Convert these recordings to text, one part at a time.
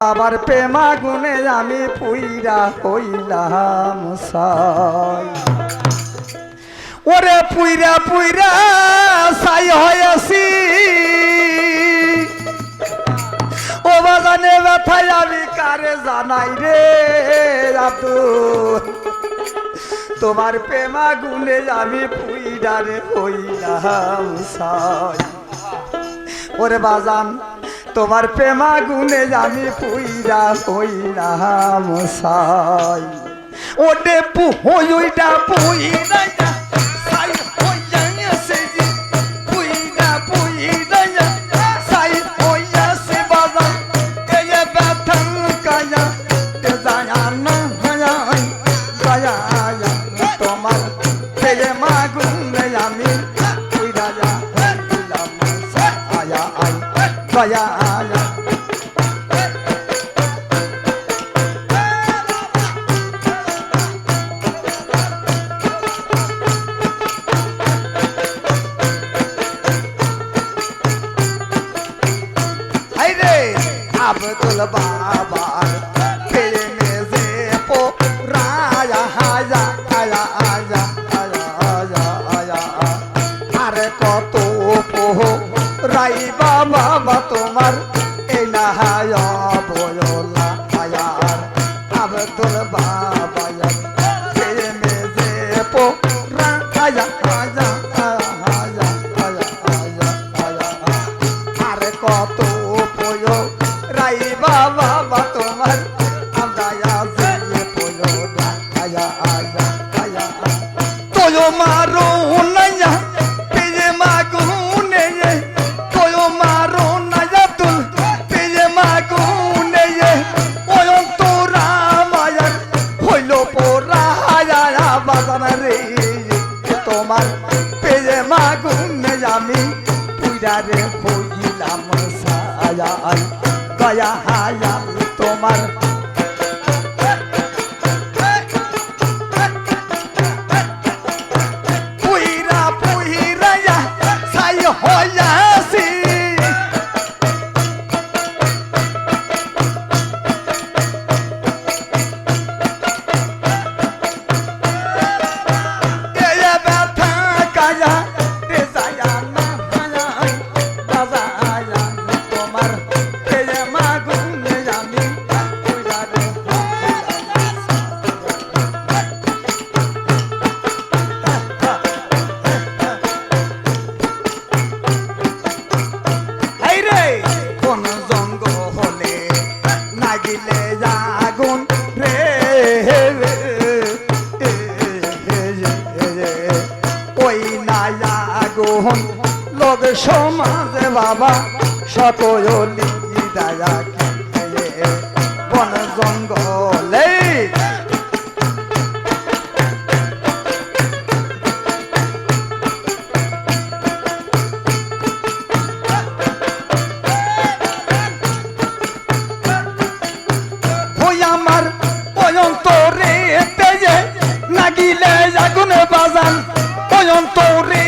আবার প্রেমা গুনে আমি পুইরা হইলাম ওরে পুইরা পুইরা সাই হয়েছি। ও বাগানে ব্যথায় আমি কারে জানাই রে রাতু তোমার প্রেমা গুনে আমি পুইরা রে হইলাম সাই ওরে বাজান তোমার প্রেমা গুনে জানি পুইরা হইরা মশাই ওটে পু হইটা পুইরা আব্দুল বাবার খেয়ে যে পো রাজা আয়া আয়া কত পোহ রাই বাবা তোমার এলাহায়া ওই আগুন। লোক সমাজে বাবা সকল দয়া বন জঙ্গল অন্তরে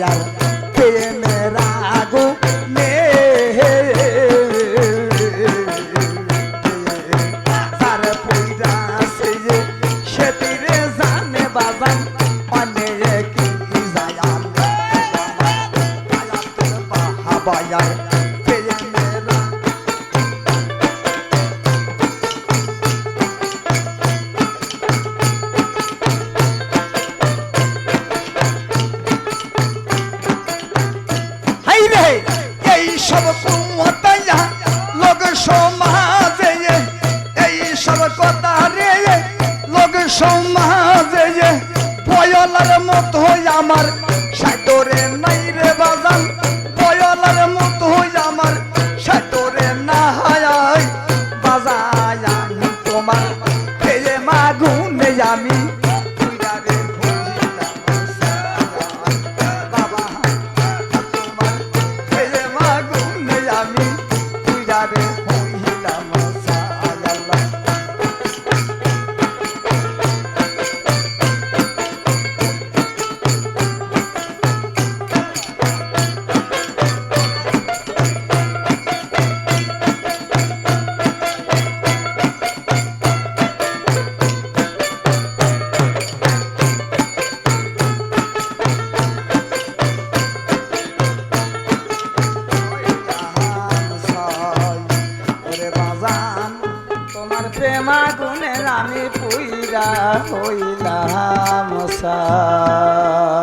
বাবায়ার প্রেমের আগু নে। এই সব কুমতাইয়া à,